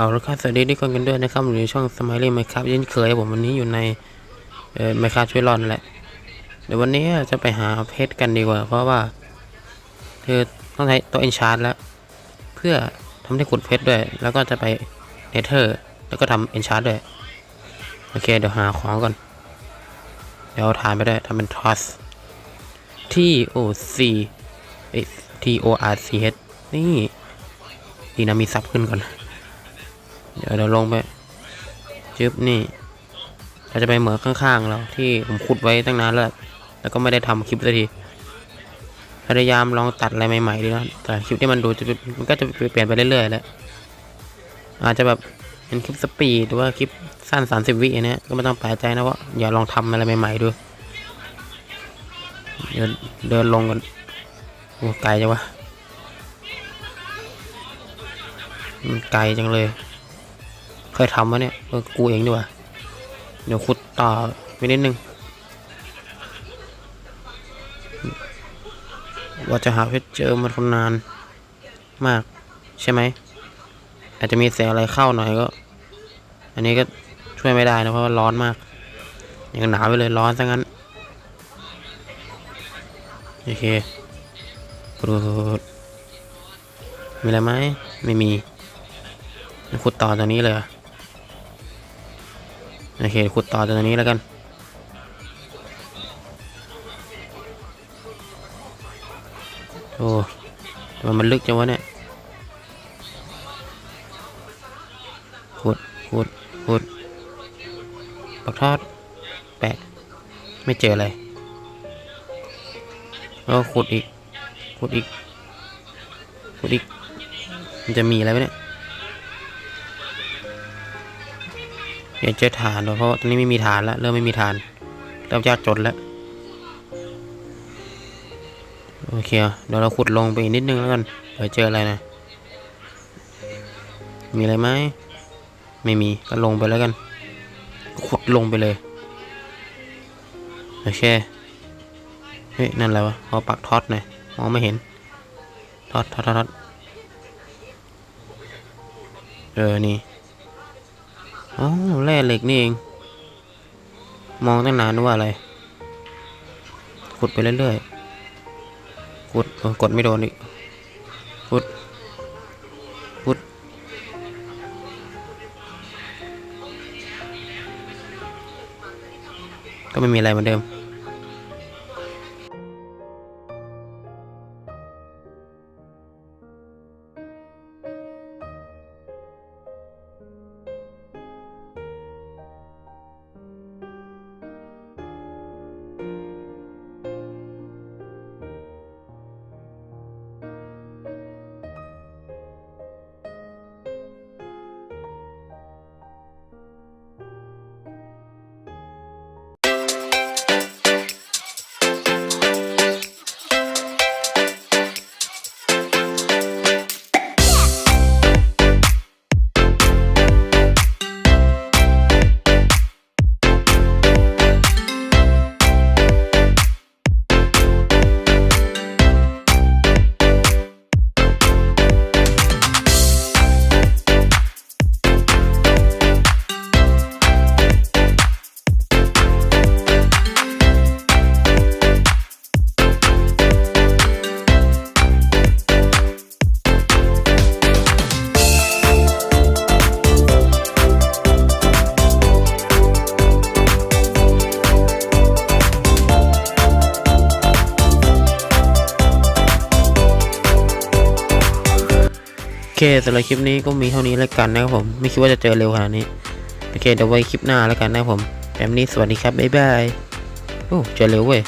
เอาละครับสวัสดีทุกคนกันด้วยนะครับอยู่ในช่องสมัยเล่นไหมครับยันเคยผมวันนี้อยู่ในเอ่อไมครับช่วยรอนแหละ เดี๋ยววันนี้จะไปหาเพชรกันดีกว่า เพราะว่าคือต้องใช้ตัวเอนชาร์แล้ว เพื่อทำให้ขุดเพชรด้วย แล้วก็จะไปเนเธอร์ แล้วก็ทำเอนชาร์ด้วย โอเค เดี๋ยวหาของก่อน เดี๋ยวเอานไปด้วยทำเป็นทอส T O C T O R C H นี่ดีนะมีซับขึ้นก่อน เดี๋ยวเราลงไปจึ๊บนี่ เราจะไปเหมืองข้างๆเราที่ผมขุดไว้ตั้งนานแล้ว แล้วก็ไม่ได้ทำคลิปสักที พยายามลองตัดอะไรใหม่ๆดีนะ แต่คลิปที่มันดูจะมันก็จะเปลี่ยนไปเรื่อยๆแหละ อาจจะแบบเป็นคลิปสปีดหรือว่าคลิปสั้น30วิอันเนี้ยก็ไม่ต้องแปลกใจนะว่าอย่าลองทำอะไรใหม่ๆดูเดินเดินลงกันโอ้ไกลจังวะมันไกลจังเลย คยทำวะเนี่ยเออกูเองดีกว่าเดี๋ยวขุดต่อไปนิดนึง ว่าจะหาเพชรเจอมันคนนานมากใช่ไหม อาจจะมีเสียงอะไรเข้าหน่อยก็ อันนี้ก็ช่วยไม่ได้นะเพราะว่าร้อนมากยังหนาวไปเลยร้อนซะงั้น โอเคขุดมีอะไรไหมไม่มีขุดต่อตรงนี้เลยเหรอ โอเคขุดต่อตรงนี้แล้วกันโอ้ทำไมมันลึกจังวะเนี่ยขุดขุดขุดปักทอด แปะ ไม่เจออะไรแล้วก็ขุดอีกขุดอีกขุดอีก มันจะมีอะไรไหมเนี่ย อยาเจอฐานด้วยเพราะตอนนี้ไม่มีฐานแล้วเริ่มไม่มีฐานเริ่มยากจนแล้วโอเคเดี๋ยวเราขุดลงไปอีกนิดนึงแล้วกันเผื่อเจออะไรนะมีอะไรไหมไม่มีก็ลงไปแล้วกัน ขุดลงไปเลยโอเคเฮ้ยนั่นอะไรวะขอปักท็อตหน่อยมองไม่เห็นท็อตท็อตท็อตเออนี่ อ๋อแร่เหล็กนี่เอง มองตั้งนานนึกว่าอะไร ขุดไปเรื่อยๆ ขุดกดไม่โดนอีก ขุด ขุด ก็ไม่มีอะไรเหมือนเดิม เคสำหรับคลิปนี้ก็มีเท่านี้แล้วกันนะครับผม ไม่คิดว่าจะเจอเร็วขนาดนี้ โอเคเดี๋ยวไว้คลิปหน้าแล้วกันนะครับผมแบบนี้สวัสดีครับ บ๊ายบาย โอ้เจอเร็วเว้ย